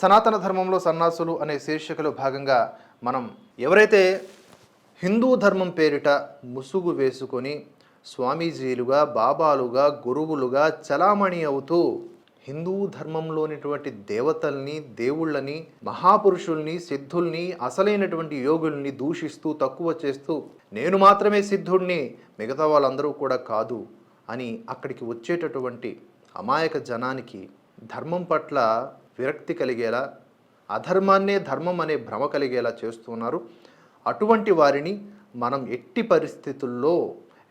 సనాతన ధర్మంలో సన్నాసులు అనే శీర్షికలో భాగంగా మనం ఎవరైతే హిందూ ధర్మం పేరిట ముసుగు వేసుకొని స్వామీజీలుగా బాబాలుగా గురువులుగా చలామణి అవుతూ హిందూ ధర్మంలోనిటువంటి దేవతల్ని దేవుళ్ళని మహాపురుషుల్ని సిద్ధుల్ని అసలైనటువంటి యోగుల్ని దూషిస్తూ తక్కువ చేస్తూ నేను మాత్రమే సిద్ధుడిని మిగతా వాళ్ళందరూ కూడా కాదు అని అక్కడికి వచ్చేటటువంటి అమాయక జనానికి ధర్మం పట్ల విరక్తి కలిగేలా అధర్మాన్నే ధర్మం అనే భ్రమ కలిగేలా చేస్తున్నారు. అటువంటి వారిని మనం ఎట్టి పరిస్థితుల్లో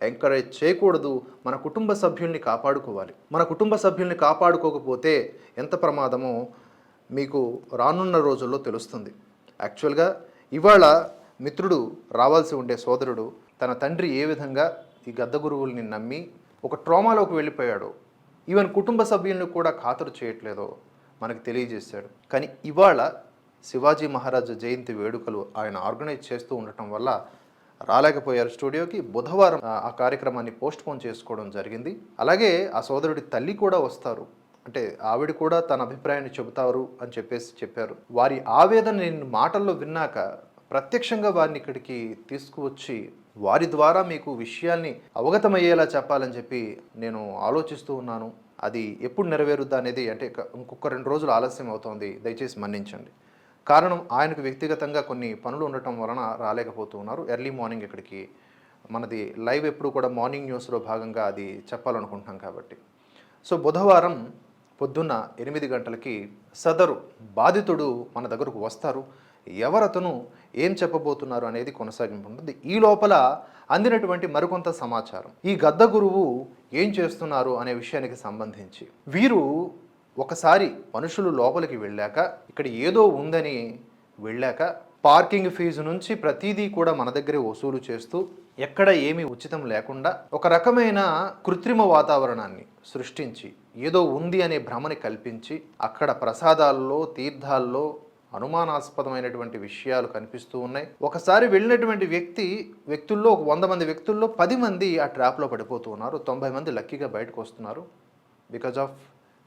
ఎంకరేజ్ చేయకూడదు. మన కుటుంబ సభ్యుల్ని కాపాడుకోవాలి. మన కుటుంబ సభ్యుల్ని కాపాడుకోకపోతే ఎంత ప్రమాదమో మీకు రానున్న రోజుల్లో తెలుస్తుంది. యాక్చువల్గా ఇవాళ మిత్రుడు రావాల్సి ఉండే సోదరుడు తన తండ్రి ఏ విధంగా ఈ గద్ద గురువుల్ని నమ్మి ఒక ట్రోమాలోకి వెళ్ళిపోయాడు ఈవెన్ కుటుంబ సభ్యుల్ని కూడా ఖాతరు చేయట్లేదో మనకు తెలియజేశాడు. కానీ ఇవాళ శివాజీ మహారాజు జయంతి వేడుకలు ఆయన ఆర్గనైజ్ చేస్తూ ఉండటం వల్ల రాలేకపోయారు. స్టూడియోకి బుధవారం ఆ- కార్యక్రమాన్ని పోస్ట్ పోన్ చేసుకోవడం జరిగింది. అలాగే ఆ సోదరుడి తల్లి కూడా వస్తారు. అంటే ఆవిడ కూడా తన అభిప్రాయాన్ని చెబుతారు అని చెప్పేసి చెప్పారు. వారి ఆవేదన నేను మాటల్లో విన్నాక ప్రత్యక్షంగా వారిని ఇక్కడికి తీసుకువచ్చి వారి ద్వారా మీకు విషయాల్ని అవగతమయ్యేలా చెప్పాలని చెప్పి నేను ఆలోచిస్తూ ఉన్నాను. అది ఎప్పుడు నెరవేరుద్దా అనేది అంటే ఇంకొక రెండు రోజులు ఆలస్యం అవుతోంది దయచేసి మన్నించండి. కారణం ఆయనకు వ్యక్తిగతంగా కొన్ని పనులు ఉండటం వలన రాలేకపోతూ ఉన్నారు. ఎర్లీ మార్నింగ్ ఇక్కడికి మనది లైవ్ ఎప్పుడు కూడా మార్నింగ్ న్యూస్లో భాగంగా అది చెప్పాలనుకుంటున్నాం కాబట్టి. సో బుధవారం పొద్దున్న ఎనిమిది గంటలకి సదరు బాధితుడు మన దగ్గరకు వస్తారు. ఎవరతను ఏం చెప్పబోతున్నారు అనేది కొనసాగింపు ఉంటుంది. ఈ లోపల అందినటువంటి మరికొంత సమాచారం. ఈ గద్ద గురువు ఏం చేస్తున్నారు అనే విషయానికి సంబంధించి. వీరు ఒకసారి మనుషులు లోపలికి వెళ్ళాక ఇక్కడ ఏదో ఉందని వెళ్ళాక పార్కింగ్ ఫీజు నుంచి ప్రతిదీ కూడా మన దగ్గరే వసూలు చేస్తూ ఎక్కడ ఏమీ ఉచితం లేకుండా ఒక రకమైన కృత్రిమ వాతావరణాన్ని సృష్టించి ఏదో ఉంది అనే భ్రమని కల్పించి అక్కడ ప్రసాదాల్లో తీర్థాల్లో అనుమానాస్పదమైనటువంటి విషయాలు కనిపిస్తూ ఉన్నాయి. ఒకసారి వెళ్ళినటువంటి వ్యక్తి వ్యక్తుల్లో ఒక వంద మంది వ్యక్తుల్లో పది మంది ఆ ట్రాప్లో పడిపోతూ ఉన్నారు. తొంభై మంది లక్కీగా బయటకు వస్తున్నారు. Because of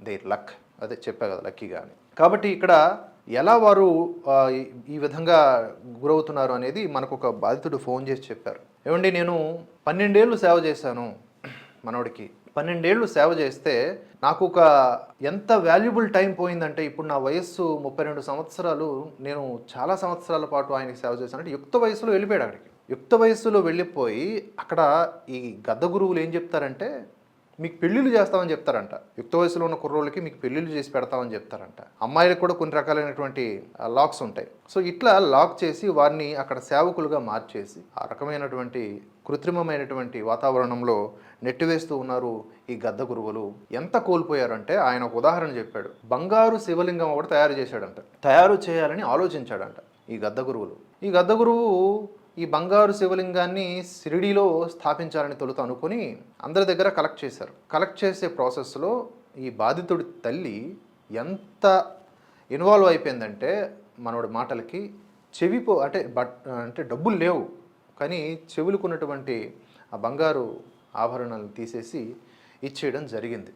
their luck. అదే చెప్పా కదా లక్కీగా అని. కాబట్టి ఇక్కడ ఎలా వారు ఈ- ఈ విధంగా గురవుతున్నారు అనేది మనకు ఒక బాధితుడు ఫోన్ చేసి చెప్పారు. ఏమండి నేను పన్నెండేళ్ళు సేవ చేశాను మనోడికి. పన్నెండేళ్ళు సేవ చేస్తే నాకు ఒక ఎంత వాల్యుబుల్ టైం పోయిందంటే ఇప్పుడు నా వయస్సు ముప్పై రెండు సంవత్సరాలు నేను చాలా సంవత్సరాల పాటు ఆయనకి సేవ చేశాను అంటే యుక్త వయసులో వెళ్ళిపోయాడు అక్కడికి. యుక్త వయస్సులో వెళ్ళిపోయి అక్కడ ఈ గద్ద గురువులు ఏం చెప్తారంటే మీకు పెళ్ళిళ్ళు చేస్తామని చెప్తారంట. యుక్త వయసులో ఉన్న కుర్రోళ్ళకి మీకు పెళ్ళిళ్ళు చేసి పెడతామని చెప్తారంట. అమ్మాయిలకు కూడా కొన్ని రకాలైనటువంటి లాక్స్ ఉంటాయి. సో ఇట్లా లాక్ చేసి వారిని అక్కడ సేవకులుగా మార్చేసి ఆ రకమైనటువంటి కృత్రిమమైనటువంటి వాతావరణంలో నెట్టివేస్తూ ఉన్నారు ఈ గద్ద గురువులు. ఎంత కోల్పోయారంటే ఆయన ఒక ఉదాహరణ చెప్పాడు. బంగారు శివలింగం ఒకటి తయారు చేశాడంట. తయారు చేయాలని ఆలోచించాడంట ఈ గద్ద గురువులు. ఈ గద్ద గురువు ఈ బంగారు శివలింగాన్ని షిరిడీలో స్థాపించాలని తొలుత అనుకుని అందరి దగ్గర కలెక్ట్ చేశారు. కలెక్ట్ చేసే ప్రాసెస్లో ఈ బాధితుడి తల్లి ఎంత ఇన్వాల్వ్ అయిపోయిందంటే మనోడి మాటలకి చెవిపో అంటే బట్ అంటే డబ్బులు లేవు. కానీ చెవులుకున్నటువంటి ఆ బంగారు ఆభరణాలను తీసేసి ఇచ్చేయడం జరిగింది.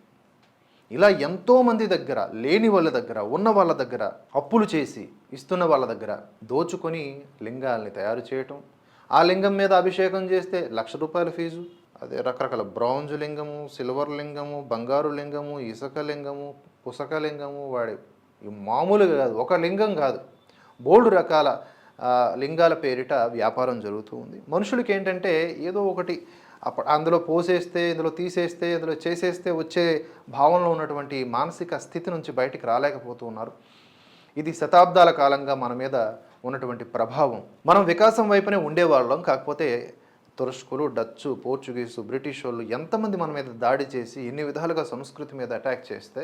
ఇలా ఎంతోమంది దగ్గర లేని వాళ్ళ దగ్గర ఉన్న వాళ్ళ దగ్గర అప్పులు చేసి ఇస్తున్న వాళ్ళ దగ్గర దోచుకొని లింగాల్ని తయారు చేయటం ఆ లింగం మీద అభిషేకం చేస్తే లక్ష రూపాయల ఫీజు. అదే రకరకాల బ్రౌంజ్ లింగము సిల్వర్ లింగము బంగారు లింగము ఇసుక లింగము పుసక లింగము వాడి మామూలుగా కాదు ఒక లింగం కాదు. బోల్డ్ రకాల లింగాల పేరిట వ్యాపారం జరుగుతూ ఉంది. మనుషులకి ఏంటంటే ఏదో ఒకటి అప్ప అందులో పోసేస్తే ఇందులో తీసేస్తే ఇందులో చేసేస్తే వచ్చే భావంలో ఉన్నటువంటి మానసిక స్థితి నుంచి బయటికి రాలేకపోతూ ఉన్నారు. ఇది శతాబ్దాల కాలంగా మన మీద ఉన్నటువంటి ప్రభావం. మనం వికాసం వైపునే ఉండేవాళ్ళం. కాకపోతే తురస్కులు డచ్చు పోర్చుగీసు బ్రిటిష్ వాళ్ళు ఎంతమంది మన మీద దాడి చేసి ఎన్ని విధాలుగా సంస్కృతి మీద అటాక్ చేస్తే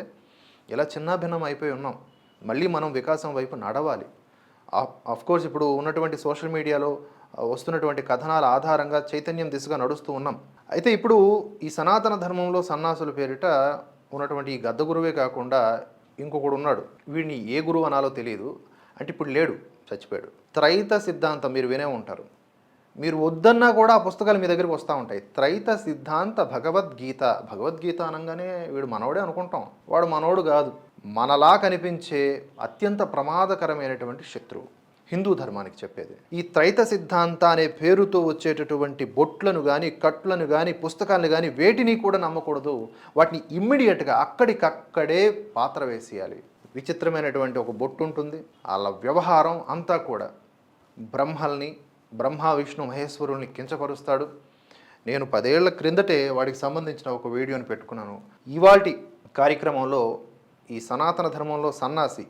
ఇలా చిన్నాభిన్నం అయిపోయి ఉన్నాం. మళ్ళీ మనం వికాసం వైపు నడవాలి. కోర్స్ ఇప్పుడు ఉన్నటువంటి సోషల్ మీడియాలో వస్తున్నటువంటి కథనాల ఆధారంగా చైతన్యం దిశగా నడుస్తూ ఉన్నాం. అయితే ఇప్పుడు ఈ సనాతన ధర్మంలో సన్నాసుల పేరిట ఉన్నటువంటి ఈ గద్ద గురువే కాకుండా ఇంకొకడు ఉన్నాడు. వీడిని ఏ గురువు అనాలో తెలియదు అంటే ఇప్పుడు లేడు. చచ్చిపోయాడు. త్రైత సిద్ధాంతం మీరు వినే ఉంటారు. మీరు వద్దన్నా కూడా ఆ పుస్తకాలు మీ దగ్గరికి వస్తూ ఉంటాయి. త్రైత సిద్ధాంత భగవద్గీత భగవద్గీత అనగానే వీడు మనవడే అనుకుంటాం. వాడు మనోడు కాదు. మనలా కనిపించే అత్యంత ప్రమాదకరమైనటువంటి శత్రువు. హిందూ ధర్మానికి చెప్పేది. ఈ త్రైత సిద్ధాంత అనే పేరుతో వచ్చేటటువంటి బొట్లను కానీ కట్లను కానీ పుస్తకాలను కానీ వేటిని కూడా నమ్మకూడదు. వాటిని ఇమ్మీడియట్గా అక్కడికక్కడే పాత్ర వేసేయాలి. విచిత్రమైనటువంటి ఒక బొట్టు ఉంటుంది. వాళ్ళ వ్యవహారం అంతా కూడా బ్రహ్మల్ని బ్రహ్మ విష్ణు మహేశ్వరుల్ని కించపరుస్తాడు. నేను పదేళ్ళ క్రిందటే వాడికి సంబంధించిన ఒక వీడియోని పెట్టుకున్నాను. ఇవాటి కార్యక్రమంలో ఈ సనాతన ధర్మంలో సన్నాసి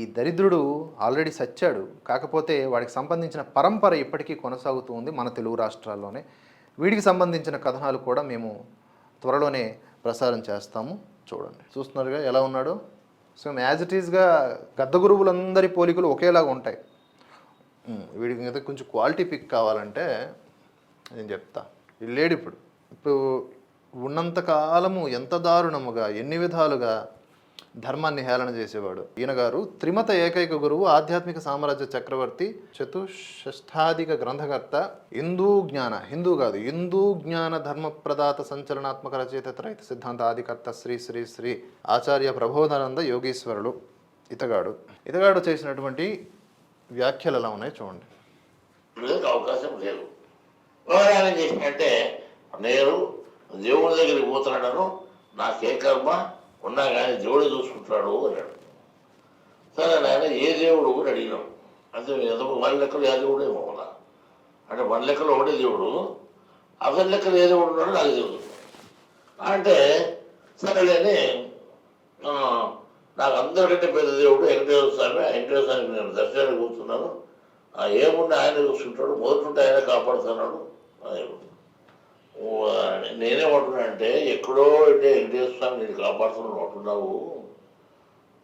ఈ దరిద్రుడు ఆల్రెడీ సచ్చాడు. కాకపోతే వాడికి సంబంధించిన పరంపర ఇప్పటికీ కొనసాగుతూ ఉంది మన తెలుగు రాష్ట్రాల్లోనే. వీడికి సంబంధించిన కథనాలు కూడా మేము త్వరలోనే ప్రసారం చేస్తాము. చూడండి. చూస్తున్నారుగా ఎలా ఉన్నాడు? సో యాజ్ ఇట్ ఈస్గా గద్ద గురువులందరి పోలికలు ఒకేలాగా ఉంటాయి. వీడికి మీద కొంచెం క్వాలిటీ పిక్ కావాలంటే నేను చెప్తా. లేడు ఇప్పుడు ఇప్పుడు ఉన్నంత కాలము ఎంత దారుణముగా ఎన్ని విధాలుగా ధర్మాన్ని హేళన చేసేవాడు. ఈయన గారు త్రిమత ఏకైక గురువు ఆధ్యాత్మిక సామ్రాజ్య చక్రవర్తి చతుషష్టాధిక గ్రంథకర్త హిందూ జ్ఞాన హిందూ కాదు హిందూ జ్ఞాన ధర్మ ప్రదాత సంచలనాత్మక రచయిత త్రైత సిద్ధాంత ఆదికర్త శ్రీ శ్రీ శ్రీ ఆచార్య ప్రబోధానంద యోగీశ్వరుడు ఇతగాడు ఇతగాడు చేసినటువంటి వ్యాఖ్యలు ఎలా ఉన్నాయి చూడండి. అవకాశం లేదు. చేసినట్టే నేను దేవుడి దగ్గరికి పోతున్నాడను నాకే కర్మ ఉన్నా కానీ దేవుడు చూసుకుంటాడు అన్నాడు. సరే నాయన ఏ దేవుడు కూడా అడిగినాం. అంటే ఏదో వాళ్ళ లెక్కలు ఏ దేవుడు ఏమో అంటే మన లెక్కలో ఒకటే దేవుడు. అతని లెక్కలు ఏ దేవుడు ఉన్నాడు నాకు దేవుడు అంటే సరేలేని నాకు అందరికంటే పెద్ద దేవుడు వెంకటేశ్వర స్వామి. ఆ వెంకటేశ్వర స్వామి నేను దర్శనానికి కూర్చున్నాను ఏముండే ఆయన చూసుకుంటాడు మొదటి నుండి ఆయన కాపాడుతున్నాడు. దేవుడు. ఓ, నేనేమంటున్నా అంటే ఎక్కడో అంటే వెంకటేశ్వర నేను కాపాడుతున్నాడు అంటున్నావు.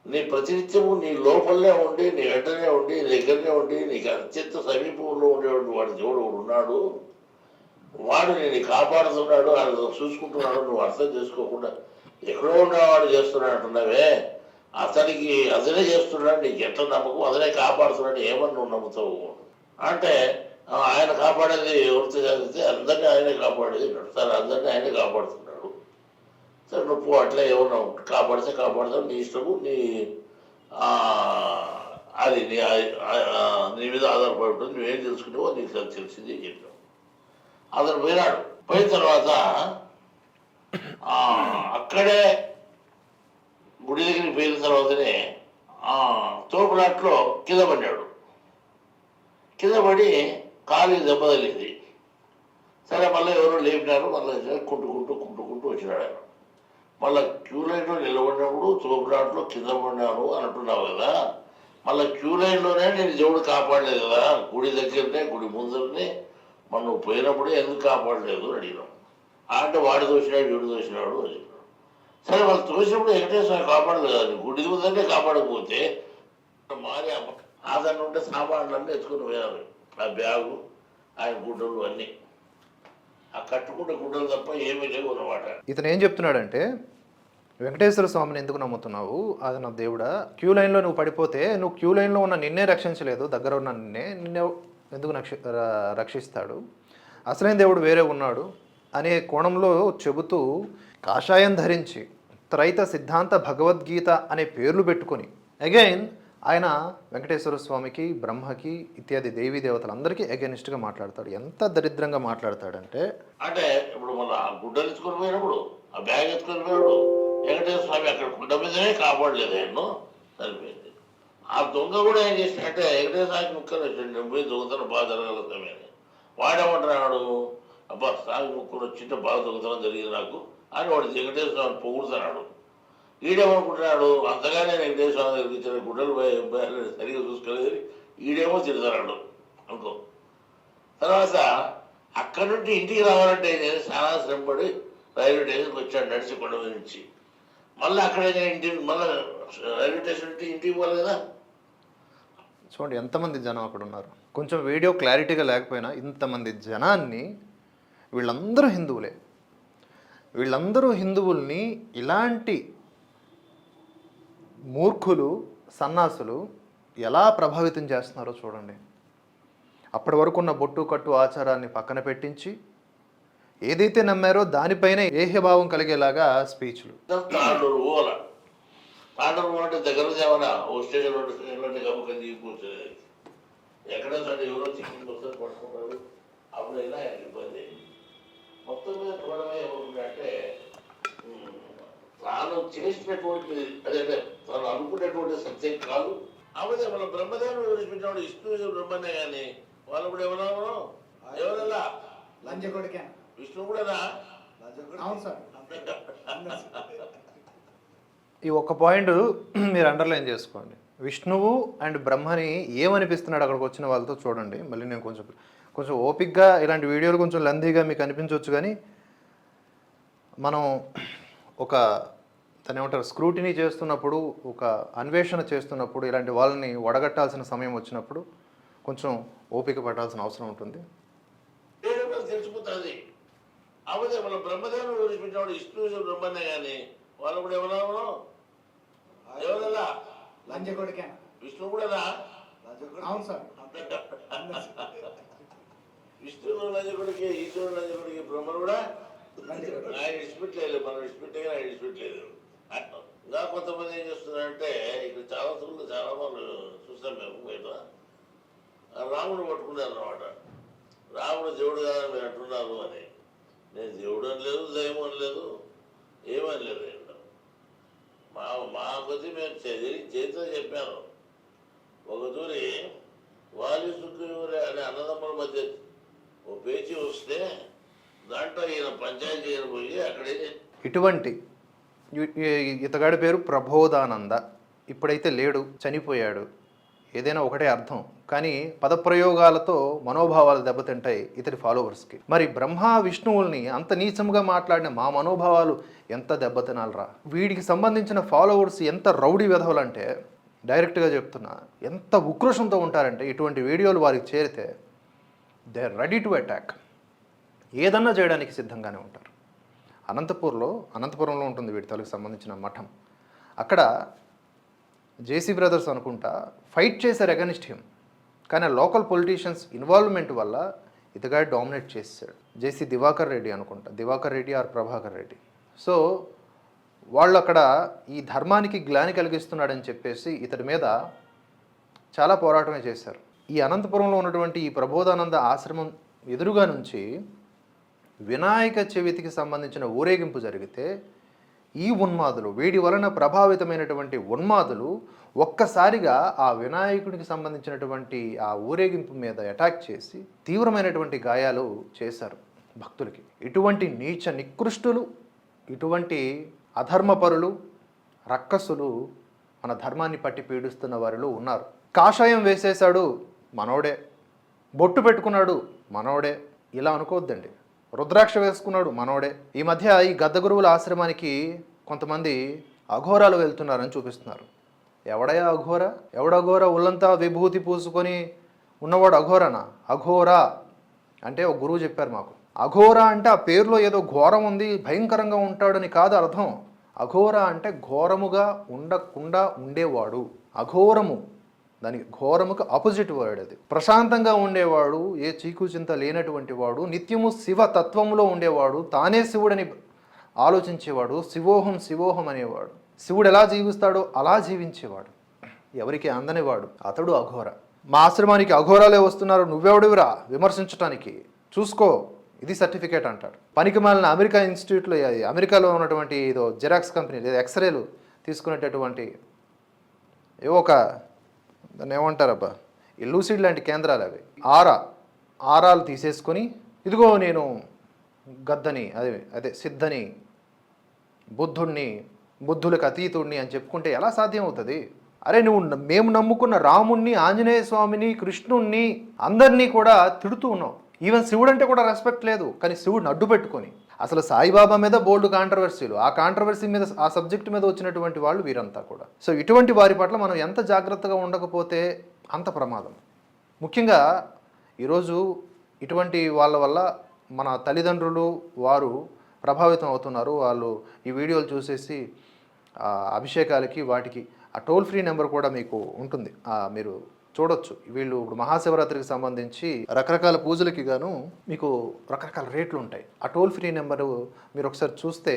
నీ ప్రతినిత్యము నీ లోపలనే ఉండి నీ వెంటనే ఉండి నీ దగ్గరనే ఉండి నీకు అత్యంత సమీపంలో ఉండేవాడు వాడు దేవుడు ఉన్నాడు. వాడు నేను కాపాడుతున్నాడు ఆయన చూసుకుంటున్నాడు నువ్వు అర్థం చేసుకోకుండా ఎక్కడో ఉన్నవాడు చేస్తున్నాడు అంటున్నావే. అతనికి అతనే చేస్తున్నాడు నీకు ఎట్లా నమ్మకం అతనే కాపాడుతున్నాడు ఏమని నువ్వు నమ్ముతావు? అంటే ఆయన కాపాడేది ఎవరితో చదివితే అందరినీ ఆయనే కాపాడేది అన్నాడు. అందరినీ ఆయనే కాపాడుతున్నాడు. సరే నువ్వు అట్లా ఏమన్నా కాపాడితే కాపాడతావు నీ ఇష్టము నీ అది నీ నీ మీద ఆధారపడి ఉంటుంది నువ్వేం తెలుసుకుంటావో నీకు అది తెలిసింది చెప్పావు అతను పోయినాడు. పోయిన తర్వాత అక్కడే గుడి దగ్గరికి పోయిన తర్వాతనే ఆ, తోపులాట్లో కింద పడ్డాడు. కింద పడి కాలు దెబ్బ తగిలింది. సరే మళ్ళీ ఎవరో లేపినారు మళ్ళీ కుంటుకుంటూ కుంటుకుంటూ వచ్చినాడు ఆయన. మళ్ళీ క్యూ లైన్లో నిలబడినప్పుడు తోపులాట్లో కింద పడినాను అంటున్నావు కదా. మళ్ళీ క్యూ లైన్లోనే నేను దేవుడు కాపాడలేదు కదా. గుడి దగ్గరనే గుడి ముందరనే. మనం పోయినప్పుడు పోయినప్పుడే ఎందుకు కాపాడలేదు అడిగినాం. అంటే వాడు తోసినాడు వీడు తోసినాడు అని సరే వాళ్ళు తోసినప్పుడు వెంకటేశ్వర కాపాడలేదు కదా. గుడి ముందరనే కాపాడకపోతే మారే ఆదరణ ఉంటే సామాన్లన్నీ ఎత్తుకుని పోయారు ఆ బ్యాగు ఆయన గుడ్డలు అన్నీ. ఆ కట్టుకున్న గుడ్డలు తప్ప ఏమీ లేవు అనమాట ఇతను ఏం చెప్తున్నాడంటే వెంకటేశ్వర స్వామిని ఎందుకు నమ్ముతున్నావు? అది నా దేవుడా. క్యూ లైన్లో నువ్వు పడిపోతే నువ్వు క్యూ లైన్లో ఉన్న నిన్నే రక్షించలేదు దగ్గర ఉన్న నిన్నే నిన్నే ఎందుకు రక్షి ర- రక్షిస్తాడు? అసలైన దేవుడు వేరే ఉన్నాడు? అనే కోణంలో చెబుతూ కాషాయం ధరించి త్రైత సిద్ధాంత భగవద్గీత అనే పేర్లు పెట్టుకొని అగైన్ ఆయన వెంకటేశ్వర స్వామికి బ్రహ్మకి ఇత్యాది దేవీ దేవతలందరికీ అగెనిస్ట్గా మాట్లాడతాడు. ఎంత దరిద్రంగా మాట్లాడతాడంటే అంటే ఇప్పుడు మన ఆ గుడ్డలు ఎత్తుకొని పోయినప్పుడు ఆ బ్యాగ్ ఎత్తుకొని పోయినప్పుడు వెంకటేశ్వర స్వామి అక్కడ గుడ్డ మీదనే కాపాడలేదు ఆయన చనిపోయింది ఆ దొంగ కూడా ఏం చేసినట్టే వెంకటేశ్వర స్వామి ముక్కలు పోయి దొంగతనం బాగా జరగలుగుతామని వాడేమంటున్నాడు? అబ్బా స్వామి ముక్కలు వచ్చింటే బాగా దొంగతనం జరిగింది నాకు అని వాడు వెంకటేశ్వర స్వామి పొగుడుతున్నాడు. ఈడేమనుకుంటున్నాడు? అంతగానే వెంకటేశ్వర స్వామి దగ్గరికి ఇచ్చిన గుడ్డలు సరిగ్గా బయ- సరిగా చూసుకోలేదు ఈడేమో తిడతాడు అనుకో. తర్వాత అక్కడి నుండి ఇంటికి రావాలంటే నేను చాలా శ్రమపడి రైల్వే స్టేషన్కి వచ్చాడు నడిచి కొండ మీద నుంచి. మళ్ళీ అక్కడ ఇంటి మళ్ళీ రైల్వే స్టేషన్ నుండి ఇంటికి పోవాలి కదా? చూడండి ఎంతమంది జనం అక్కడ ఉన్నారు? కొంచెం వీడియో క్లారిటీగా లేకపోయినా ఇంతమంది జనాన్ని వీళ్ళందరూ హిందువులే. వీళ్ళందరూ హిందువుల్ని ఇలాంటి మూర్ఖులు సన్నాసులు ఎలా ప్రభావితం చేస్తున్నారో చూడండి. అప్పటి వరకు ఉన్న బొట్టు కట్టు ఆచారాన్ని పక్కన పెట్టించి ఏదైతే నమ్మారో దానిపైన ఏహ్యభావం కలిగేలాగా స్పీచ్లు. ఎక్కడ ఇబ్బంది మొత్తం మీద చూడమే ఏమవుతుందంటే తాను చేసినటువంటి అదే తాను అనుకున్నటువంటి సత్యం కాదు. అప్పుడే మన బ్రహ్మదేవుడు విడిచిపెట్టినప్పుడు విష్ణు బ్రహ్మనే కానీ వాళ్ళు కూడా ఎవరన్నా ఎవరల్లా? లంచ కొడుకే విష్ణు సార్. ఈ ఒక్క పాయింట్ మీరు అండర్లైన్ చేసుకోండి. విష్ణువు అండ్ బ్రహ్మని ఏమనిపిస్తున్నాడు అక్కడికి వచ్చిన వాళ్ళతో చూడండి. మళ్ళీ నేను కొంచెం కొంచెం ఓపిక్గా ఇలాంటి వీడియోలు కొంచెం లెందీగా మీకు అనిపించవచ్చు కానీ మనం ఒక దాన్ని ఏమంటారు స్క్రూటినీ చేస్తున్నప్పుడు ఒక అన్వేషణ చేస్తున్నప్పుడు ఇలాంటి వాళ్ళని వడగట్టాల్సిన సమయం వచ్చినప్పుడు కొంచెం ఓపిక పట్టాల్సిన అవసరం ఉంటుంది. తెలిసిపోతుంది. అప్పుడే మన బ్రహ్మదేవుడు విడిచిపెట్టినప్పుడు విష్ణు బ్రహ్మనే కానీ వాళ్ళు కూడా ఎవరన్నా? ఎవరల్లా లంచ కొడుకే విష్ణు కూడానా అవును సార్. విష్ణువు లంజకుడికి ఈశ్వరుడు లంజకుడికి బ్రహ్మను కూడా లంజకుడు. ఆయన విడిచిపెట్టలేదు మనం విడిచిపెట్టే ఆయన విడిచిపెట్టలేదు ఇంకా కొంతమంది ఏం చేస్తున్నారంటే ఇక్కడ చాలా సార్లు చాలా మంది చూస్తాం మేము బయట. రాముడు పట్టుకున్నారు అనమాట రాముడు దేవుడు కాదని మీరు అంటున్నారు అని. నేను దేవుడు అనలేదు దైవం అని లేదు ఏమని లేదు మా మా కొద్ది మేము చదివి చేతితో చెప్పాను. ఒక తూరి వాలి సుగ్రీవులే అనే అన్నదమ్ముల మధ్య ఓ పేచీ వస్తే దాంట్లో ఈయన పంచాయతీ పోయి అక్కడే ఇటువంటి ఇతగాడి పేరు ప్రబోధానంద. ఇప్పుడైతే లేడు చనిపోయాడు. ఏదైనా ఒకటే అర్థం. కానీ పదప్రయోగాలతో మనోభావాలు దెబ్బతింటాయి ఇతడి ఫాలోవర్స్కి. మరి బ్రహ్మ విష్ణువుల్ని అంత నీచంగా మాట్లాడిన మా మనోభావాలు ఎంత దెబ్బతినాలరా? వీడికి సంబంధించిన ఫాలోవర్స్ ఎంత రౌడీ విధవలంటే డైరెక్ట్గా చెప్తున్నా ఎంత ఉక్రోషంతో ఉంటారంటే ఇటువంటి వీడియోలు వారికి చేరితే దే రెడీ టు అటాక్. ఏదన్నా చేయడానికి సిద్ధంగానే ఉంటారు. అనంతపూర్లో అనంతపురంలో ఉంటుంది వీటి తలకు సంబంధించిన మఠం. అక్కడ జేసీ బ్రదర్స్ అనుకుంటా ఫైట్ చేశారు అగనిస్ట్ హిమ్ కానీ ఆ లోకల్ పొలిటీషియన్స్ ఇన్వాల్వ్మెంట్ వల్ల ఇతగా డామినేట్ చేశాడు. జేసీ దివాకర్ రెడ్డి అనుకుంటా. దివాకర్ రెడ్డి ఆర్ ప్రభాకర్ రెడ్డి. సో వాళ్ళు అక్కడ ఈ ధర్మానికి గ్లాని కలిగిస్తున్నాడని చెప్పేసి ఇతడి మీద చాలా పోరాటమే చేశారు. ఈ అనంతపురంలో ఉన్నటువంటి ఈ ప్రబోధానంద ఆశ్రమం ఎదురుగా నుంచి వినాయక చవితికి సంబంధించిన ఊరేగింపు జరిగితే ఈ ఉన్మాదులు వీడి వలన ప్రభావితమైనటువంటి ఉన్మాదులు ఒక్కసారిగా ఆ వినాయకుడికి సంబంధించినటువంటి ఆ ఊరేగింపు మీద అటాక్ చేసి తీవ్రమైనటువంటి గాయాలు చేశారు భక్తులకి. ఇటువంటి నీచ నికృష్టులు ఇటువంటి అధర్మపరులు రక్కసులు మన ధర్మాన్ని పట్టి పీడిస్తున్న వారిలో ఉన్నారు. కాషాయం వేసేశాడు మనోడే బొట్టు పెట్టుకున్నాడు మనోడే. ఇలా అనుకోవద్దండి. రుద్రాక్ష వేసుకున్నాడు మనోడే. ఈ మధ్య ఈ గద్ద గురువుల ఆశ్రమానికి కొంతమంది అఘోరాలు వెళ్తున్నారని చూపిస్తున్నారు. ఎవడయా అఘోర? ఎవడఘోర ఒళ్ళంతా విభూతి పూసుకొని ఉన్నవాడు అఘోరనా? అఘోరా అంటే ఒక గురువు చెప్పారు మాకు. అఘోర అంటే ఆ పేరులో ఏదో ఘోరం ఉంది భయంకరంగా ఉంటాడని కాదు అర్థం. అఘోర అంటే ఘోరముగా ఉండకుండా ఉండేవాడు. అఘోరము. దానికి ఘోరముకు ఆపోజిట్ వర్డ్ అది. ప్రశాంతంగా ఉండేవాడు ఏ చీకు చింత లేనటువంటి వాడు నిత్యము శివ తత్వంలో ఉండేవాడు తానే శివుడని ఆలోచించేవాడు శివోహం శివోహం అనేవాడు. శివుడు ఎలా జీవిస్తాడో అలా జీవించేవాడు. ఎవరికి అందనివాడు? అతడు అఘోర. మా ఆశ్రమానికి అఘోరాలే వస్తున్నారు నువ్వెవడివిరా? విమర్శించటానికి. చూసుకో ఇది సర్టిఫికేట్ అంటాడు. పనికి మాలిన అమెరికా ఇన్స్టిట్యూట్లో అమెరికాలో ఉన్నటువంటి ఏదో జిరాక్స్ కంపెనీ లేదా ఎక్స్రేలు తీసుకునేటటువంటి ఏవో ఒక దాన్ని ఏమంటారబ్బా? ఈ లూసిడ్ లాంటి కేంద్రాలు అవి. ఆరా. ఆరాలు తీసేసుకొని ఇదిగో నేను గద్దని అదే అదే సిద్ధని బుద్ధుణ్ణి బుద్ధులకు అతీతుణ్ణి అని చెప్పుకుంటే ఎలా సాధ్యం అవుతుంది అరే నువ్వు న- మేము నమ్ముకున్న రాముణ్ణి ఆంజనేయ స్వామిని కృష్ణుణ్ణి అందరినీ కూడా తిడుతూ ఉన్నావు. ఈవెన్ శివుడు అంటే కూడా రెస్పెక్ట్ లేదు. కానీ శివుడిని అడ్డు పెట్టుకొని అసలు సాయిబాబా మీద బోల్డ్ కాంట్రవర్సీలు ఆ కాంట్రవర్సీ మీద ఆ సబ్జెక్ట్ మీద వచ్చినటువంటి వాళ్ళు వీరంతా కూడా. సో ఇటువంటి వారి పట్ల మనం ఎంత జాగ్రత్తగా ఉండకపోతే అంత ప్రమాదం. ముఖ్యంగా ఈరోజు ఇటువంటి వాళ్ళ వల్ల మన తల్లిదండ్రులు వారు ప్రభావితం అవుతున్నారు. వాళ్ళు ఈ వీడియోలు చూసేసి అభిషేకాలకి వాటికి ఆ టోల్ ఫ్రీ నెంబర్ కూడా మీకు ఉంటుంది. మీరు చూడొచ్చు. వీళ్ళు ఇప్పుడు మహాశివరాత్రికి సంబంధించి రకరకాల పూజలకి గాను మీకు రకరకాల రేట్లు ఉంటాయి. ఆ టోల్ ఫ్రీ నెంబరు మీరు ఒకసారి చూస్తే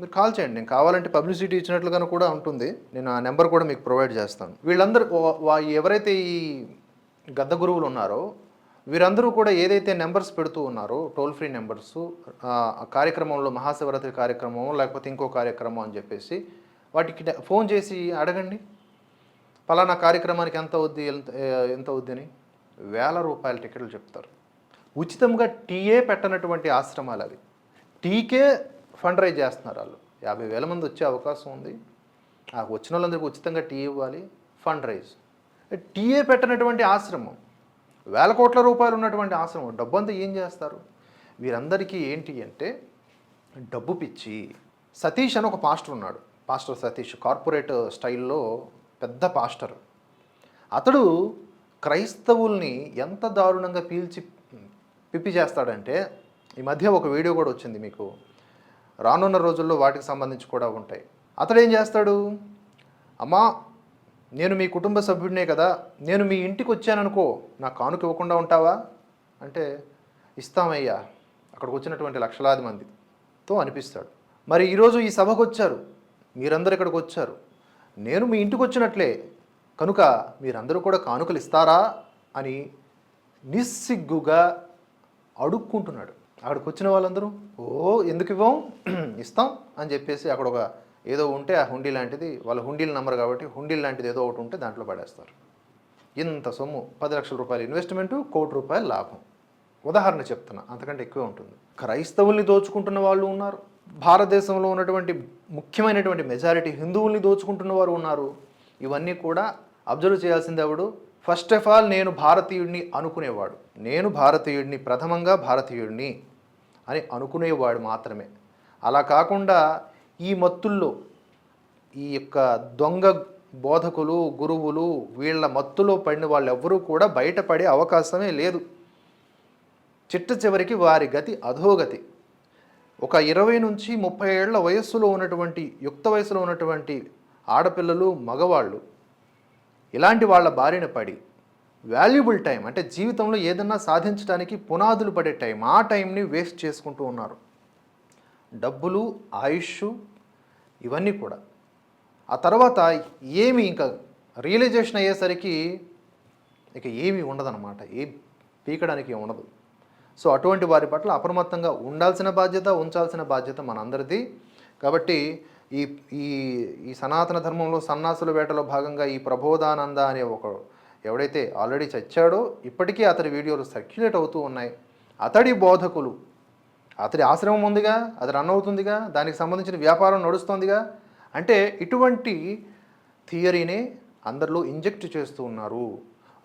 మీరు కాల్ చేయండి. నేను కావాలంటే పబ్లిసిటీ ఇచ్చినట్లుగాను కూడా ఉంటుంది. నేను ఆ నెంబర్ కూడా మీకు ప్రొవైడ్ చేస్తాను. వీళ్ళందరూ ఎవరైతే ఈ గద్ద గురువులు ఉన్నారో వీరందరూ కూడా ఏదైతే నెంబర్స్ పెడుతూ ఉన్నారో టోల్ ఫ్రీ నెంబర్స్ కార్యక్రమంలో మహాశివరాత్రి కార్యక్రమం లేకపోతే ఇంకో కార్యక్రమం అని చెప్పేసి వాటికి ఫోన్ చేసి అడగండి. పలానా కార్యక్రమానికి ఎంత అవుద్ది ఎంత అవుద్ది అని వేల రూపాయల టికెట్లు చెప్తారు. ఉచితంగా టీఏ పెట్టనటువంటి ఆశ్రమాలు అవి. టీకే ఫండ్ రైజ్ చేస్తున్నారు వాళ్ళు. యాభై వేల మంది వచ్చే అవకాశం ఉంది. ఆ వచ్చిన వాళ్ళందరికీ ఉచితంగా టీ ఇవ్వాలి ఫండ్ రైజ్ టీఏ పెట్టనటువంటి ఆశ్రమం వేల కోట్ల రూపాయలు ఉన్నటువంటి ఆశ్రమం డబ్బు అంతా ఏం చేస్తారు? వీరందరికీ ఏంటి అంటే డబ్బు పిచ్చి. సతీష్ అని ఒక పాస్టర్ ఉన్నాడు. పాస్టర్ సతీష్ కార్పొరేట్ స్టైల్లో పెద్ద పాస్టర్. అతడు క్రైస్తవుల్ని ఎంత దారుణంగా పీల్చి పిప్పి చేస్తాడంటే ఈ మధ్య ఒక వీడియో కూడా వచ్చింది మీకు. రానున్న రోజుల్లో వాటికి సంబంధించి కూడా ఉంటాయి. అతడు ఏం చేస్తాడు? అమ్మా నేను మీ కుటుంబ సభ్యుడినే కదా నేను మీ ఇంటికి వచ్చాననుకో నా కానుక ఇవ్వకుండా ఉంటావా? అంటే ఇస్తామయ్యా అక్కడికి వచ్చినటువంటి లక్షలాది మందితో అనిపిస్తాడు. మరి ఈరోజు ఈ సభకు వచ్చారు. మీరందరూ ఇక్కడికి వచ్చారు. నేను మీ ఇంటికి వచ్చినట్లే. కనుక మీరందరూ కూడా కానుకలు ఇస్తారా? అని నిస్సిగ్గుగా అడుక్కుంటున్నాడు. అక్కడికి వచ్చిన వాళ్ళందరూ ఓ ఎందుకు ఇవ్వం? ఇస్తాం. అని చెప్పేసి అక్కడ ఒక ఏదో ఉంటే ఆ హుండీ లాంటిది వాళ్ళ హుండీల నంబర్ కాబట్టి హుండీ లాంటిది ఏదో ఒకటి ఉంటే దాంట్లో పడేస్తారు. ఇంత సొమ్ము పది లక్షల రూపాయల ఇన్వెస్ట్మెంటు కోటి రూపాయల లాభం. ఉదాహరణ చెప్తున్నా అంతకంటే ఎక్కువే ఉంటుంది. క్రైస్తవుల్ని దోచుకుంటున్న వాళ్ళు ఉన్నారు. భారతదేశంలో ఉన్నటువంటి ముఖ్యమైనటువంటి మెజారిటీ హిందువుల్ని దోచుకుంటున్న వారు ఉన్నారు. ఇవన్నీ కూడా అబ్జర్వ్ చేయాల్సింది ఎవడు? ఫస్ట్ ఆఫ్ ఆల్ నేను భారతీయుడిని అనుకునేవాడు. నేను భారతీయుడిని ప్రథమంగా భారతీయుడిని అని అనుకునేవాడు మాత్రమే. అలా కాకుండా ఈ మత్తుల్లో ఈ యొక్క దొంగ బోధకులు గురువులు వీళ్ళ మత్తులో పడిన వాళ్ళు ఎవ్వరూ కూడా బయటపడే అవకాశమే లేదు. చిట్ట చివరికి వారి గతి అధోగతి. ఒక ఇరవై నుంచి ముప్పై ఏళ్ళ వయస్సులో ఉన్నటువంటి యుక్త వయసులో ఉన్నటువంటి ఆడపిల్లలు మగవాళ్ళు ఇలాంటి వాళ్ళ బారిన పడి వాల్యుబుల్ టైం అంటే జీవితంలో ఏదన్నా సాధించడానికి పునాదులు పడే టైం ఆ టైంని వేస్ట్ చేసుకుంటూ ఉన్నారు. డబ్బులు ఆయుష్ ఇవన్నీ కూడా. ఆ తర్వాత ఏమి ఇంకా రియలైజేషన్ అయ్యేసరికి ఇక ఏమీ ఉండదన్నమాట. ఏ పీకడానికి ఉండదు. సో అటువంటి వారి పట్ల అప్రమత్తంగా ఉండాల్సిన బాధ్యత ఉంచాల్సిన బాధ్యత మనందరిది. కాబట్టి ఈ ఈ ఈ సనాతన ధర్మంలో సన్నాసుల వేటలో భాగంగా ఈ ప్రబోధానంద అనే ఒక ఎవడైతే ఆల్రెడీ చచ్చాడో ఇప్పటికీ అతడి వీడియోలు సర్క్యులేట్ అవుతూ ఉన్నాయి. అతడి బోధకులు అతడి ఆశ్రమం ఉందిగా అది రన్ అవుతుందిగా దానికి సంబంధించిన వ్యాపారం నడుస్తోందిగా అంటే ఇటువంటి థియరీని అందరిలో ఇంజెక్ట్ చేస్తూ ఉన్నారు.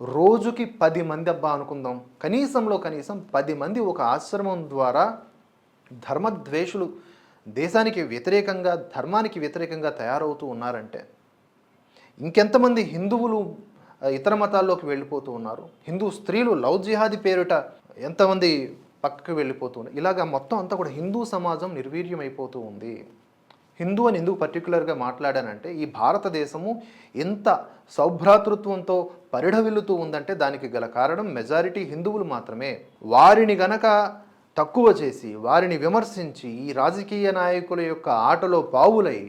రోజుకి పది మంది అబ్బా అనుకుందాం. కనీసంలో కనీసం పది మంది ఒక ఆశ్రమం ద్వారా ధర్మద్వేషులు దేశానికి వ్యతిరేకంగా ధర్మానికి వ్యతిరేకంగా తయారవుతూ ఉన్నారంటే ఇంకెంతమంది హిందువులు ఇతర మతాల్లోకి వెళ్ళిపోతూ ఉన్నారు? హిందూ స్త్రీలు లవ్ జిహాది పేరిట ఎంతమంది పక్కకు వెళ్ళిపోతూ ఉన్నారు? ఇలాగా మొత్తం అంతా కూడా హిందూ సమాజం నిర్వీర్యం అయిపోతూ ఉంది. హిందూ అని ఎందుకు పర్టికులర్గా మాట్లాడానంటే ఈ భారతదేశము ఎంత సౌభ్రాతృత్వంతో పరిఢవిల్లుతూ ఉందంటే దానికి గల కారణం మెజారిటీ హిందువులు మాత్రమే. వారిని గనక తక్కువ చేసి వారిని విమర్శించి ఈ రాజకీయ నాయకుల యొక్క ఆటలో పావులై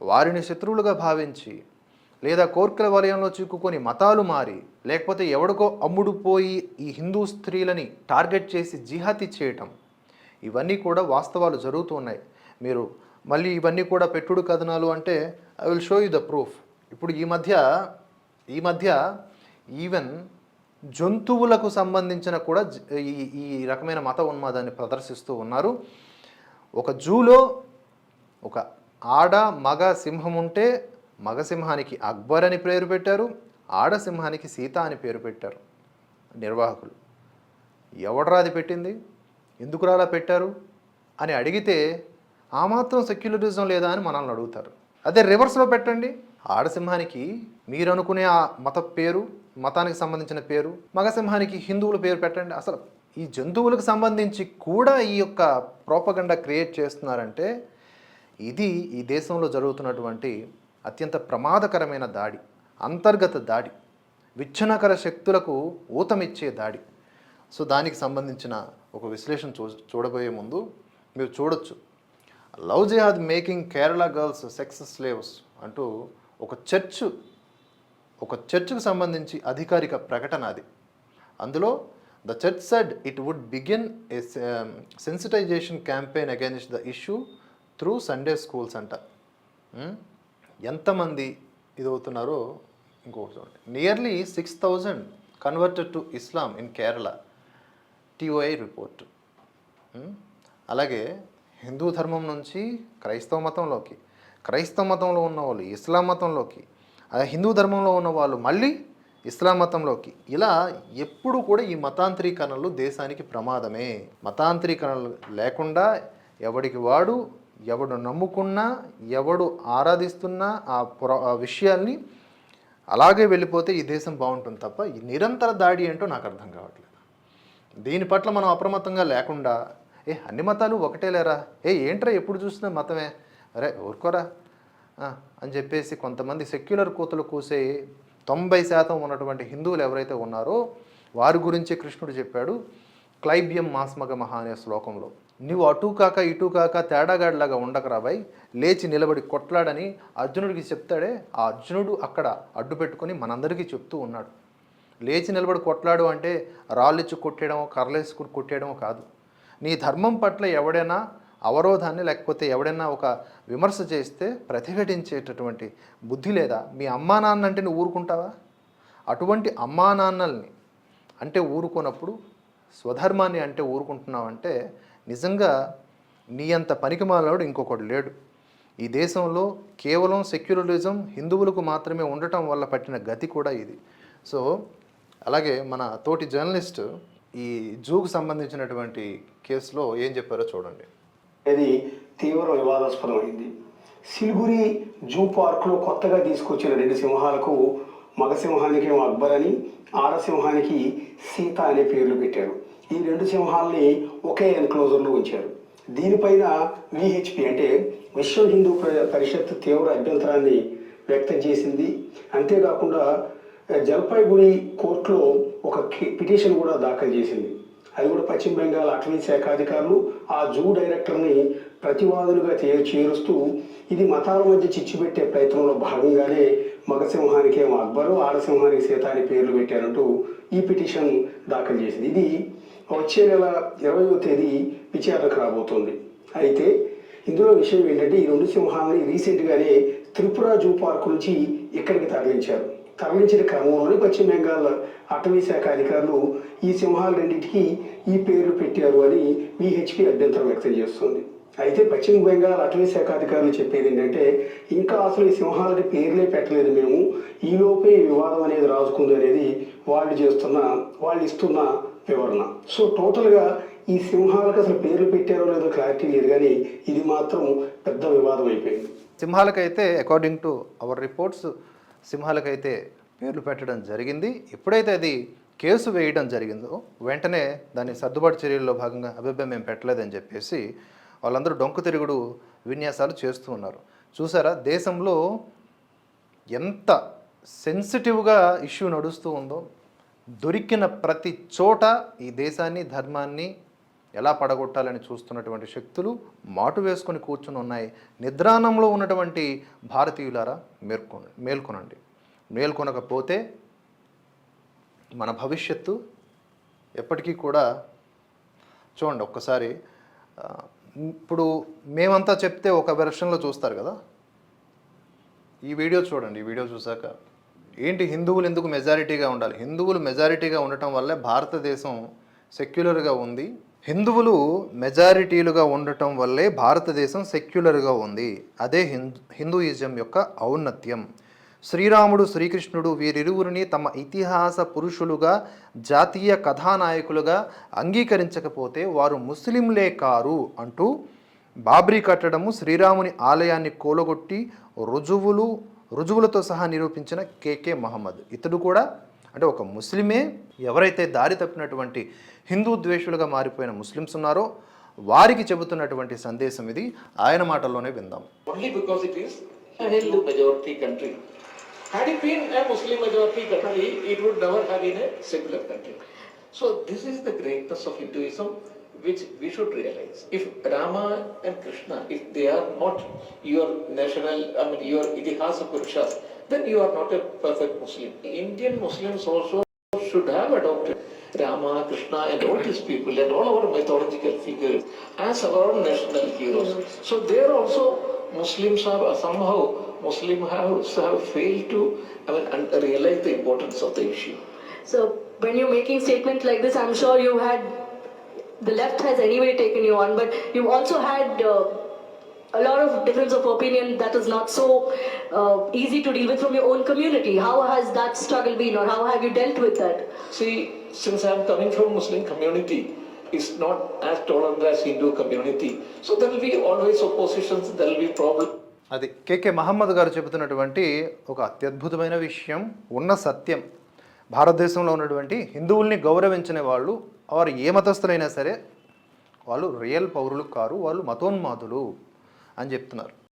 వారిని శత్రువులుగా భావించి లేదా కోర్కెల వలయంలో చిక్కుకొని మతాలు మారి లేకపోతే ఎవడికో అమ్ముడు పోయి ఈ హిందూ స్త్రీలని టార్గెట్ చేసి జిహాతి చేయటం ఇవన్నీ కూడా వాస్తవాలు జరుగుతూ ఉన్నాయి. మీరు మళ్ళీ ఇవన్నీ కూడా పెట్టుడు కథనాలు అంటే I will show you the proof ఇప్పుడు ఈ మధ్య ఈ మధ్య ఈవెన్ జంతువులకు సంబంధించిన కూడా జ- ఈ ఈ రకమైన మత ఉన్మాదాన్ని ప్రదర్శిస్తూ ఉన్నారు. ఒక జూలో ఒక ఆడ మగ సింహం ఉంటే మగ సింహానికి అక్బర్ అని పేరు పెట్టారు ఆడ సింహానికి సీత అని పేరు పెట్టారు నిర్వాహకులు. ఎవడరా అది పెట్టింది? ఎందుకు అలా పెట్టారు? అని అడిగితే ఆ మాత్రం సెక్యులరిజం లేదా? అని మనల్ని అడుగుతారు. అదే రివర్స్లో పెట్టండి. ఆడసింహానికి మీరు అనుకునే ఆ మత పేరు మతానికి సంబంధించిన పేరు మగసింహానికి హిందువుల పేరు పెట్టండి. అసలు ఈ జంతువులకు సంబంధించి కూడా ఈ యొక్క ప్రోపగండా క్రియేట్ చేస్తున్నారంటే ఇది ఈ దేశంలో జరుగుతున్నటువంటి అత్యంత ప్రమాదకరమైన దాడి అంతర్గత దాడి విచ్ఛిన్నకర శక్తులకు ఊతమిచ్చే దాడి. సో దానికి సంబంధించిన ఒక విశ్లేషణ చూ చూడబోయే ముందు మీరు చూడొచ్చు. Love jihad making Kerala girls sex slaves అంటూ ఒక చర్చ్ ఒక చర్చ్కు సంబంధించి అధికారిక ప్రకటన అది. అందులో the church said it would begin a sensitisation campaign against the issue through Sunday schools అంట. Hmm? ఎంతమంది ఇది అవుతున్నారో ఇంకొకటి చూడండి. Nearly six thousand converted to Islam in Kerala TOI report అలాగే హిందూ ధర్మం నుంచి క్రైస్తవ మతంలోకి క్రైస్తవ మతంలో ఉన్న వాళ్ళు ఇస్లాం మతంలోకి అదే హిందూ ధర్మంలో ఉన్న వాళ్ళు మళ్ళీ ఇస్లాం మతంలోకి. ఇలా ఎప్పుడు కూడా ఈ మతాంతరీకరణలు దేశానికి ప్రమాదమే. మతాంతరీకరణలు లేకుండా ఎవడికి వాడు ఎవడు నమ్ముకున్నా ఎవడు ఆరాధిస్తున్నా ఆ పుర ఆ విషయాల్ని అలాగే వెళ్ళిపోతే ఈ దేశం బాగుంటుంది తప్ప ఈ నిరంతర దాడి ఏంటో నాకు అర్థం కావట్లేదు. దీని పట్ల మనం అప్రమత్తంగా లేకుండా ఏ అన్ని మతాలు ఒకటే లేరా? ఏ ఏంట్రా ఎప్పుడు చూసినా మతమే? అరే ఊరుకోరా. అని చెప్పేసి కొంతమంది సెక్యులర్ కూతులు కూసే తొంభై శాతం ఉన్నటువంటి హిందువులు ఎవరైతే ఉన్నారో వారి గురించి కృష్ణుడు చెప్పాడు క్లైబ్యం మాస్మగ మహా అనే శ్లోకంలో. నువ్వు అటు కాక ఇటు కాక తేడాగాడిలాగా ఉండకరా బాయ్. లేచి నిలబడి కొట్లాడని అర్జునుడికి చెప్తాడే. ఆ అర్జునుడు అక్కడ అడ్డు పెట్టుకొని మనందరికీ చెప్తూ ఉన్నాడు. లేచి నిలబడి కొట్లాడు అంటే రాళ్ళిచ్చి కొట్టేయడం కర్రలేసుకుని కొట్టేయడమో కాదు. నీ ధర్మం పట్ల ఎవడైనా అవరోధాన్ని లేకపోతే ఎవడైనా ఒక విమర్శ చేస్తే ప్రతిఘటించేటటువంటి బుద్ధి లేదా? మీ అమ్మా నాన్న అంటే నువ్వు ఊరుకుంటావా? అటువంటి అమ్మా నాన్నల్ని అంటే ఊరుకోనప్పుడు స్వధర్మాన్ని అంటే ఊరుకుంటున్నావంటే నిజంగా నీ అంత పనికిమాలడు ఇంకొకడు లేడు. ఈ దేశంలో కేవలం సెక్యులరిజం హిందువులకు మాత్రమే ఉండటం వల్ల పట్టిన గతి కూడా ఇది. సో అలాగే మన తోటి జర్నలిస్ట్ ఈ జూకు సంబంధించినటువంటి కేసులో ఏం చెప్పారో చూడండి. ఇది తీవ్ర వివాదాస్పదమైంది సిలిగురి జూ పార్క్లో కొత్తగా తీసుకొచ్చిన రెండు సింహాలకు మగసింహానికి అక్బర్ అని ఆడసింహానికి సీత అనే పేర్లు పెట్టారు. ఈ రెండు సింహాలని ఒకే ఎన్క్లోజర్లో ఉంచారు. దీనిపైన విహెచ్పి అంటే విశ్వ హిందూ పరిషత్ తీవ్ర అభ్యంతరాన్ని వ్యక్తం చేసింది. అంతేకాకుండా జల్పాయిగుడి కోర్టులో ఒక పిటిషన్ కూడా దాఖలు చేసింది. అది కూడా పశ్చిమ బెంగాల్ అటవీ శాఖ అధికారులు ఆ జూ డైరెక్టర్ని ప్రతివాదులుగా చే చేరుస్తూ ఇది మతాల మధ్య చిచ్చు పెట్టే ప్రయత్నంలో భాగంగానే మగసింహానికి ఏమో అక్బరు ఆడసింహానికి సీత అని పేర్లు పెట్టారంటూ ఈ పిటిషన్ దాఖలు చేసింది. ఇది వచ్చే నెల ఇరవయో తేదీ విచారణకు రాబోతోంది. అయితే ఇందులో విషయం ఏంటంటే ఈ రెండు సింహాలని రీసెంట్గానే త్రిపుర జూ పార్క్ నుంచి ఇక్కడికి తరలించారు. తరలించిన క్రమంలోనే పశ్చిమ బెంగాల్ అటవీ శాఖ అధికారులు ఈ సింహాలు రెండింటికి ఈ పేర్లు పెట్టారు అని విహెచ్పి అభ్యంతరం వ్యక్తం చేస్తుంది. అయితే పశ్చిమ బెంగాల్ అటవీ శాఖ అధికారులు చెప్పేది ఏంటంటే ఇంకా అసలు ఈ సింహాలకి పేర్లే పెట్టలేదు మేము. ఈలోపే వివాదం అనేది రాజుకుంది అనేది వాళ్ళు చేస్తున్న వాళ్ళు ఇస్తున్న వివరణ. సో టోటల్గా ఈ సింహాలకు అసలు పేర్లు పెట్టారో లేదో క్లారిటీ లేదు కానీ ఇది మాత్రం పెద్ద వివాదం అయిపోయింది. సింహాలకైతే అకార్డింగ్ టు అవర్ రిపోర్ట్స్ సింహాలకైతే పేర్లు పెట్టడం జరిగింది. ఎప్పుడైతే అది కేసు వేయడం జరిగిందో వెంటనే దాన్ని సర్దుబాటు చర్యల్లో భాగంగా అభిప్రాయం మేము పెట్టలేదని చెప్పేసి వాళ్ళందరూ డొంకు తిరుగుడు విన్యాసాలు చేస్తూ ఉన్నారు. చూసారా? దేశంలో ఎంత సెన్సిటివ్గా ఇష్యూ నడుస్తూ ఉందో దొరికిన ప్రతి చోట ఈ దేశాన్ని ధర్మాన్ని ఎలా పడగొట్టాలని చూస్తున్నటువంటి శక్తులు మాటు వేసుకొని కూర్చుని ఉన్నాయి. నిద్రాణంలో ఉన్నటువంటి భారతీయులారా మేల్కొన మేల్కొనండి. మేల్కొనకపోతే మన భవిష్యత్తు ఎప్పటికీ కూడా చూడండి ఒక్కసారి ఇప్పుడు మేమంతా చెప్తే ఒక వెర్షన్లో చూస్తారు కదా? ఈ వీడియో చూడండి ఈ వీడియో చూసాక ఏంటి హిందువులు ఎందుకు మెజారిటీగా ఉండాలి? హిందువులు మెజారిటీగా ఉండటం వల్లే భారతదేశం సెక్యులర్గా ఉంది. హిందువులు మెజారిటీలుగా ఉండటం వల్లే భారతదేశం సెక్యులర్గా ఉంది. అదే హిందూ హిందూయిజం యొక్క ఔన్నత్యం. శ్రీరాముడు శ్రీకృష్ణుడు వీరిరువురిని తమ ఇతిహాస పురుషులుగా జాతీయ కథానాయకులుగా అంగీకరించకపోతే వారు ముస్లింలే కారు అంటూ బాబ్రీ కట్టడము శ్రీరాముని ఆలయాన్ని కూలగొట్టి రుజువులు రుజువులతో సహా నిరూపించిన కేకే మహమ్మద్. ఇతడు కూడా అంటే ఒక ముస్లిమే. ఎవరైతే దారి తప్పినటువంటి హిందూ ద్వేషులుగా మారిపోయిన ముస్లిమ్స్ ఉన్నారో వారికి చెబుతున్నటువంటి సందేశం ఇది ఆయన మాటల్లోనే విందాం only because it is a Hindu majority country. Had it been a Muslim majority country, it would never have been a secular country. So this is the greatness of Hinduism which we should realize. If Rama and Krishna, if they are not your national, I mean your Idihasa Purushas, then you are not a perfect Muslim. Indian Muslims also should have adopted Rama, Krishna and all these people and all our mythological figures as our national heroes. So there also Muslims have uh, somehow, Muslim have, have failed to I mean, realize the importance of the issue. So when you're making statements like this, I'm sure you had, the left has anyway taken you on, but you also had uh, a lot of difference of opinion that is not so uh, easy to deal with from your own community. How has that struggle been or how have you dealt with that? See, since I'm coming from Muslim community, it's not as tolerant as Hindu community. So there will be always oppositions, there will be problems. అది KK Mohammed గారు చెబుతున్నటువంటి ఒక అత్యద్భుతమైన విషయం ఉన్న సత్యం భారతదేశంలో ఉన్నటువంటి హిందువుల్ని గౌరవించిన వాళ్ళు వారు ఏ మతస్థులైనా సరే వాళ్ళు రియల్ పౌరులు కారు వాళ్ళు మతోన్మాదులు అని చెప్తున్నారు.